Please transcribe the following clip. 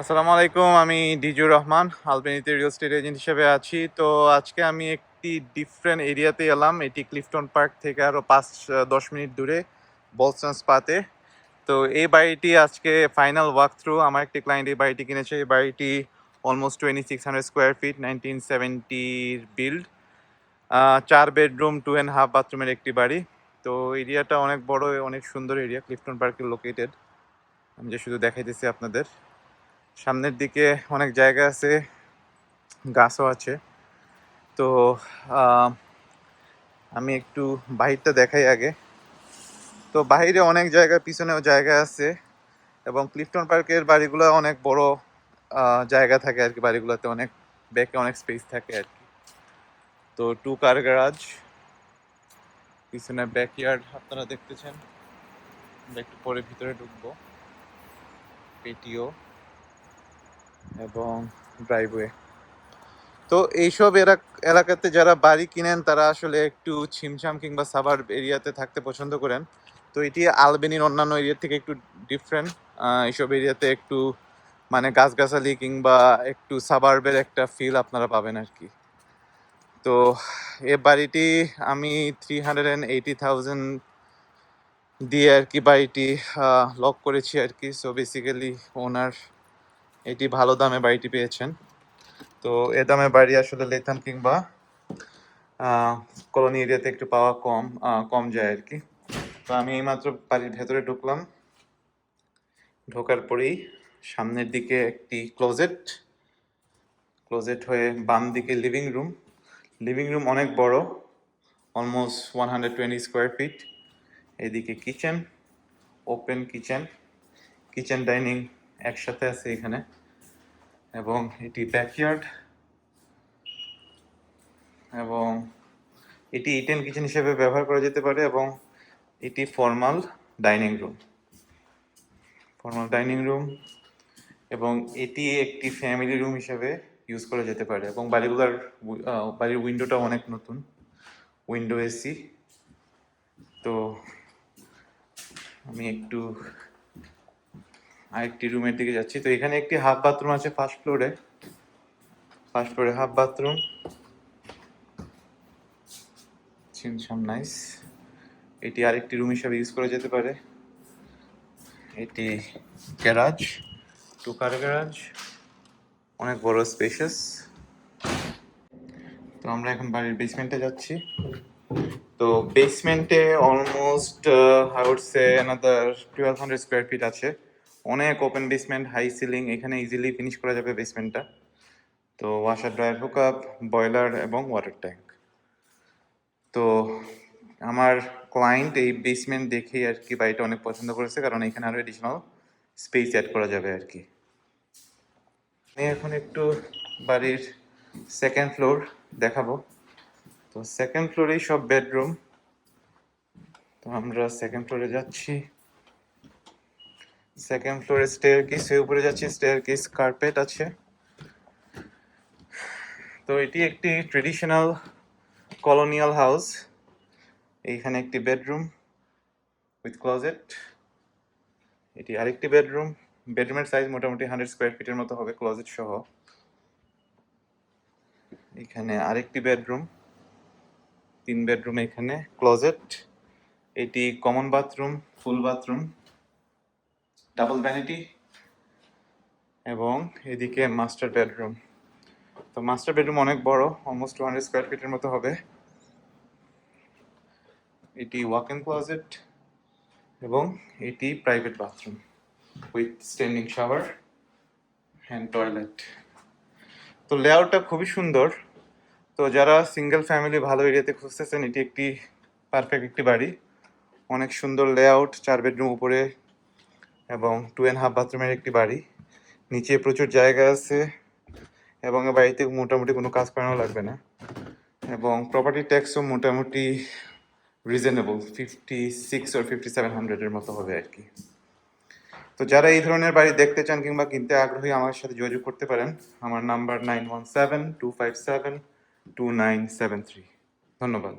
আসসালামু আলাইকুম, আমি ডিজুর রহমান আলবেনিতে রিয়েল স্টেট এজেন্ট হিসেবে আছি। তো আজকে আমি একটি ডিফারেন্ট এরিয়াতে এলাম, এটি ক্লিফটন পার্ক থেকে আরও পাঁচ, দশ মিনিট দূরে বলসন স্পাতে তো এই বাড়িটি আজকে ফাইনাল ওয়াক থ্রু আমার একটি ক্লায়েন্ট এই বাড়িটি কিনেছে। এই বাড়িটি almost twenty six hundred square feet nineteen সেভেন্টির build চার বেডরুম টু অ্যান্ড হাফ বাথরুমের একটি বাড়ি। তো এরিয়াটা অনেক বড়, অনেক সুন্দর এরিয়া ক্লিফটন পার্কে লোকেটেড আমি যে শুধু দেখাইতেছি আপনাদের। সামনের দিকে অনেক জায়গা আছে, গাছও আছে। তো আমি একটু বাহিরটা দেখাই আগে। তো বাইরে অনেক জায়গা, পিছনেও জায়গা আছে এবং ক্লিফটন পার্কের বাড়িগুলো অনেক বড় জায়গা থাকে আর কি, বাড়িগুলোতে অনেক, ব্যাকে অনেক স্পেস থাকে আর কি। তো টু কার গ্যারাজ পিছনে ব্যাকইয়ার্ড আপনারা দেখতেছেন। একটু পরে ভিতরে ঢুকবো। পেটিও এবং ড্রাইভওয়ে তো এইসব এলাকাতে যারা বাড়ি কিনেন, তারা আসলে একটু ছিমছাম কিংবা সাবার এরিয়াতে থাকতে পছন্দ করেন। তো এটি আলবেনির অন্যান্য এরিয়া থেকে একটু ডিফারেন্ট এইসব এরিয়াতে একটু মানে গাছগাছালি কিংবা একটু সাবার্বের একটা ফিল আপনারা পাবেন আর কি। তো এ বাড়িটি আমি three hundred and eighty thousand দিয়ে আর কি বাড়িটি লক করেছি আর কি। সো বেসিক্যালি ওনার এটি ভালো দামে বাড়িটি পেয়েছেন। তো এ দামে বাড়ি আসলে লেথাম কিংবা কলোনি এরিয়াতে একটু পাওয়া কম কম যায় আর কি। তো আমি এইমাত্র বাড়ির ভেতরে ঢুকলাম। ঢোকার পরেই সামনের দিকে একটি ক্লোজেট ক্লোজেট হয়ে বাম দিকে লিভিং রুম। লিভিং রুম অনেক বড়, almost one hundred twenty square feet. এদিকে kitchen, open kitchen kitchen dining একসাথে আছে এখানে। এবং এটি ব্যাকইয়ার্ড এবং এটি ইটেন কিচেন হিসেবে ব্যবহার করা যেতে পারে এবং এটি formal dining room formal dining room এবং এটি একটি ফ্যামিলি রুম হিসেবে ইউজ করা যেতে পারে এবং বাড়িগুলোর বাড়ির উইন্ডোটা অনেক নতুন। উইন্ডো এসি তো আমি একটু আরেকটি রুমের দিকে যাচ্ছি। তো এখানে একটি হাফ বাথরুম আছে ফার্স্ট ফ্লোরে ফার্স্ট ফ্লোরে হাফ বাথরুম ছিমছাম নাইস এটি আরেকটি রুম হিসাবে ইউজ করা যেতে পারে। এটি গ্যারাজ টু কার গ্যারাজ অনেক বড় স্পেশাস তো আমরা এখন বাড়ির বেসমেন্টে যাচ্ছি। তো বেসমেন্টে almost I would say another twelve hundred square feet আছে। অনেক ওপেন বেসমেন্ট হাই সিলিং এখানে ইজিলি ফিনিশ করা যাবে বেসমেন্টটা তো washer dryer hook up boiler এবং ওয়াটার ট্যাঙ্ক তো আমার ক্লায়েন্ট এই বেসমেন্ট দেখেই আর কি বাড়িটা অনেক পছন্দ করেছে, কারণ এখানে আরও এডিশনাল স্পেস অ্যাড করা যাবে আর কি। আমি এখন একটু বাড়ির সেকেন্ড ফ্লোর দেখাবো। তো সেকেন্ড ফ্লোরেই সব বেডরুম তো আমরা সেকেন্ড ফ্লোরে যাচ্ছি। সেকেন্ড ফ্লোরে স্টেয়ার কেস উপরে যাচ্ছি স্টেয়ার কেস কার্পেট আছে। তো এটি একটি ট্রেডিশনাল কলোনিয়াল হাউস এইখানে একটি বেডরুম উইথ ক্লোজেট এটি আরেকটি বেডরুম বেডরুমের সাইজ মোটামুটি হান্ড্রেড স্কোয়ার ফিটের মতো হবে ক্লোজেট সহ। এখানে আরেকটি বেডরুম তিন বেডরুম এখানে ক্লোজেট এটি common bathroom full bathroom double vanity এবং এদিকে মাস্টার বেডরুম তো মাস্টার বেডরুম অনেক বড় অলমোস্ট টু হান্ড্রেড স্কোয়ার ফিটের মতো হবে। এটি ওয়াক ইন ক্লোজেট এবং এটি private bathroom with standing shower hand toilet তো লেআউটটা খুবই সুন্দর। তো যারা সিঙ্গেল ফ্যামিলি ভালো এরিয়াতে খুঁজতেছেন, এটি একটি পারফেক্ট একটি বাড়ি। অনেক সুন্দর লেআউট চার বেডরুম উপরে এবং টু অ্যান্ড হাফ বাথরুমের একটি বাড়ি। নিচে প্রচুর জায়গা আছে এবং এ বাড়িতে মোটামুটি কোনো কাজ করানো লাগবে না। এবং প্রপার্টি ট্যাক্সও মোটামুটি reasonable fifty six or fifty seven হান্ড্রেডের মতো হবে আর কি। তো যারা এই ধরনের বাড়ি দেখতে চান কিংবা কিনতে আগ্রহী, আমার সাথে যোগাযোগ করতে পারেন। আমার number nine one seven two five seven two nine seven three ধন্যবাদ।